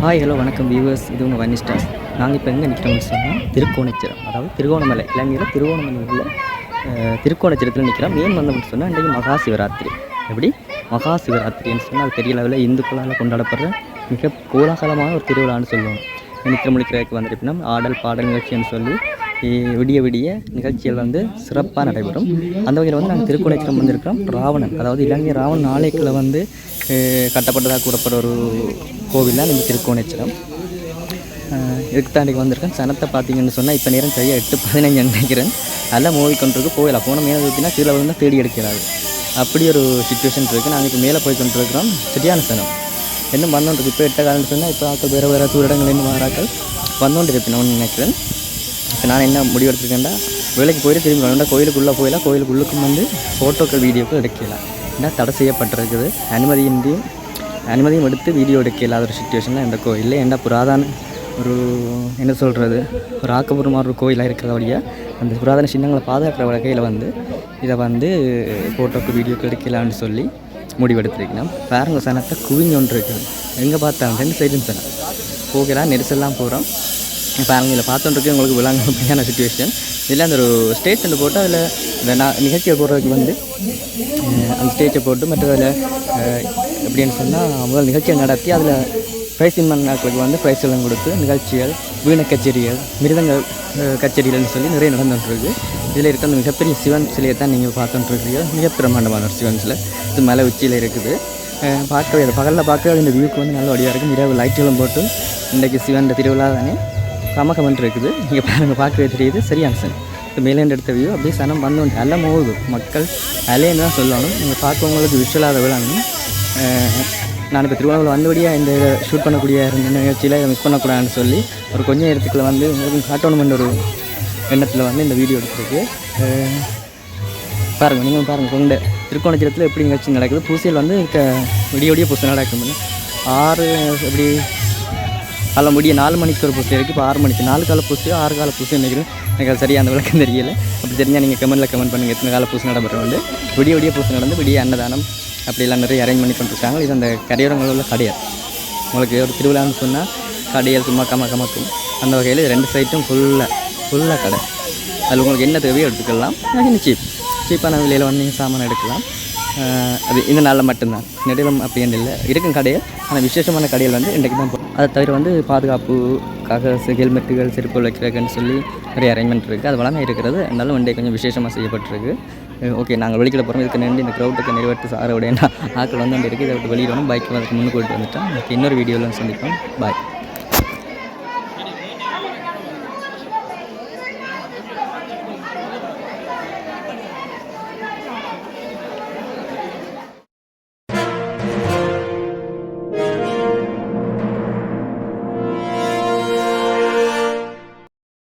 Hi hello வணக்கம் viewers இது உங்கள் வன்னி ஸ்டார்ஸ் நாங்கள் இப்போ எங்கே நிற்கிறோம்னு சொன்னால் திருக்கோணச்சிரம் அதாவது திருகோணமலை இலங்கையில் திருகோணமலை உள்ள திருக்கோணச்சிரத்தில் நிற்கிறோம் ஏன் வந்தோம்னு சொன்னால் இன்றைக்கு மகா சிவராத்திரி எப்படி? மகா சிவராத்திரின்னு சொன்னால் அது பெரிய லெவலில் இந்துக்களால் கொண்டாடப்படுற மிக கோலாகலமான ஒரு திருவிழான்னு சொல்லுவோம் நித்திர முழிக்கிறதுக்கு வந்திருப்பினா ஆடல் பாடல் நிகழ்ச்சின்னு சொல்லி விடிய விடிய நிகழ்ச்சிகள் வந்து சிறப்பாக நடைபெறும். அந்த வகையில் வந்து நாங்கள் திருக்கோணச்சிரம் வந்திருக்கிறோம் ராவணன் அதாவது இலங்கை ராவணன் நாளைக்குள்ள வந்து கட்டப்பட்டதாக கூறப்படுற ஒரு கோவில் தான் இந்த திருக்கோணேச்சரம் அஹ், வந்திருக்கேன். சனத்தை பார்த்தீங்கன்னு சொன்னால் இப்போ நேரம் சரியாக எட்டு பதினஞ்சு நினைக்கிறேன். நல்லா மூவி கொண்டிருக்கு போயிடலாம் போன மேலே ஊற்றினா கீழே வந்து தேடி எடுக்கிறாரு. அப்படி ஒரு சுச்சுவேஷன் இருக்குது நாங்கள் இப்போ மேலே போய் கொண்டிருக்கிறோம். சரியான சனம். என்ன வந்தோன்றிருக்கு இப்போ எட்ட காலம்னு சொன்னால் இப்போ ஆக்கள் வேறு வேறு தூரடங்கள் இன்னும் மாறாக்கள் வந்தோண்டு இருப்பினோன்னு நினைக்கிறேன். இப்போ நான் என்ன முடிவு எடுத்துருக்கேன்டா? வேலைக்கு போயிட்டு திரும்பி வரணும்டா கோயிலுக்குள்ளே போயிடலாம். கோயிலுக்குள்ளுக்கும் வந்து ஃபோட்டோக்கள் வீடியோக்கள் எடுக்கலாம். என்ன தடை செய்யப்பட்டிருக்குது? அனுமதியின்றியும் அனுமதியும் எடுத்து வீடியோ எடுக்க இல்லாத ஒரு சுச்சுவேஷனில் இந்த கோயிலில். என்ன புராதன ஒரு என்ன சொல்கிறது ஒரு ஆக்கப்பூர்வமான ஒரு கோயிலாக இருக்கிறபடியா அந்த புராதன சின்னங்களை பாதுகாக்கிற வகையில் வந்து இதை வந்து ஃபோட்டோக்கு வீடியோக்கு எடுக்கலாம்னு சொல்லி முடிவெடுத்துருக்கணும் பாருங்க சனத்தை குவிஞ்சு ஒன்று இருக்குது எங்கே பார்த்தாலும் ரெண்டு சைடும் சனம் போகலாம் நெரிசல்லாம் போகிறோம் பாருங்கள் இதில் பார்த்துட்டுருக்கு உங்களுக்கு விளாங்க அப்படியான சுச்சுவேஷன் இதில் அந்த ஒரு ஸ்டேஜ் ஒன்று போட்டு அதில் இந்த நான் நிகழ்ச்சியை போடுறதுக்கு வந்து அந்த ஸ்டேஜை போட்டு மற்ற அதில் எப்படின்னு சொன்னால் முதல் நிகழ்ச்சியை நடத்தி அதில் ப்ரைஸ் வின் வந்து ப்ரைஸ் எல்லாம் கொடுத்து நிகழ்ச்சிகள் வீண கச்சேரிகள் மிருதங்க கச்சேரிகள்னு சொல்லி நிறைய நடந்துட்டுருக்கு. இதில் இருக்க அந்த மிகப்பெரிய சிவன் சிலையை தான் நீங்கள் பார்த்துட்டுருக்கீங்க மிக பிரம்மாண்டமான ஒரு சிவன் சிலை. இது மலை உச்சியில் இருக்குது. பார்க்கவே அதை பகலில் பார்க்கவே இந்த வியூக்கு வந்து நல்ல வழியாக இருக்கும். இரவு லைட்டுகளும் போட்டு இன்றைக்கு சிவன் திருவிழா தானே. கமகமன் இருக்குது நீங்கள் பாருங்க பார்க்கவே தெரியுது. சரியான சன் இப்போ மேலேந்து எடுத்த வியூ அப்படியே சனம் வந்து வந்து அலை மக்கள் அலையன்னு தான் சொல்லணும். நீங்கள் பார்க்கவங்களுக்கு விஷுவலாக விழாங்க நான் இப்போ திருவண்ணாமலை வந்தபடியாக இந்த ஷூட் பண்ணக்கூடிய நிகழ்ச்சியில் இதை மிஸ் பண்ணக்கூடாதுன்னு சொல்லி ஒரு கொஞ்சம் இடத்துக்குள்ள வந்து உங்களுக்கு காட்டணுமென்ற ஒரு எண்ணத்தில் வந்து இந்த வீடியோ எடுத்துருக்கு. பாருங்கள் நீங்களும் பாருங்கள் கொண்ட திருக்கோணச்சிரத்தில் எப்படி நிகழ்ச்சி நடக்குது. பூசியல் வந்து இங்கே விடிய விடிய பூசை நடக்கும் ஆறு எப்படி காலை முடிய நாலு மணிக்கு ஒரு பூசை இருக்குது இப்போ ஆறு மணிக்கு. நாலு கால பூசையோ ஆறு கால பூசை நினைக்கிறேன். எனக்கு அது சரியாக அந்த விளக்கம் தெரியல. அப்படி தெரிஞ்சால் நீங்கள் கமெண்ட்டில் கமெண்ட் பண்ணுங்கள் எத்தனை கால பூசை நடைபெற வந்து விடிய விடிய பூசை நடந்து விடிய அன்னதானம் அப்படிலாம் நிறைய அரேஞ்ச் பண்ணி கொண்டிருக்காங்க இது அந்த கரையோரங்களில் உள்ள கடையல். உங்களுக்கு ஒரு திருவிழான்னு சொன்னால் கடையல் சும்மா கம கமக்கும் அந்த வகையில் ரெண்டு சைட்டும் ஃபுல்லாக ஃபுல்லாக கடை. அதில் உங்களுக்கு என்ன தேவையோ எடுத்துக்கலாம். சீப் சீப்பான விலையில் வந்து நீங்கள் சாமான் எடுக்கலாம். அது இந்த நாளில் மட்டும்தான். நெடுலம் அப்படின்னு இல்லை. இருக்கும் கடையில் ஆனால் விசேஷமான கடைகள் வந்து இன்றைக்கு தான் போகும் அதை தவிர வந்து பாதுகாப்புக்காக ஹெல்மெட்டுகள் செருப்பு வைக்கிறதுக்குன்னு சொல்லி நிறைய அரேஞ்ச்மெண்ட் இருக்குது அது வளமே இருக்கிறது. அதனால வண்டி கொஞ்சம் விசேஷமாக செய்யப்பட்டிருக்கு. ஓகே நாங்கள் வெளிக்கிட போகிறோம் இதுக்கு நின்று. இந்த க்ரௌட்டுக்கு நிறைவேற்று சாரோடைய ஆக்கள் வந்து அங்கே இருக்குது இதை விட்டு வெளியிடணும். பைக்கில் அதுக்கு முன்னுக்கு போயிட்டு வந்துட்டோம். இன்னொரு வீடியோவில் சந்திப்போம். பாய்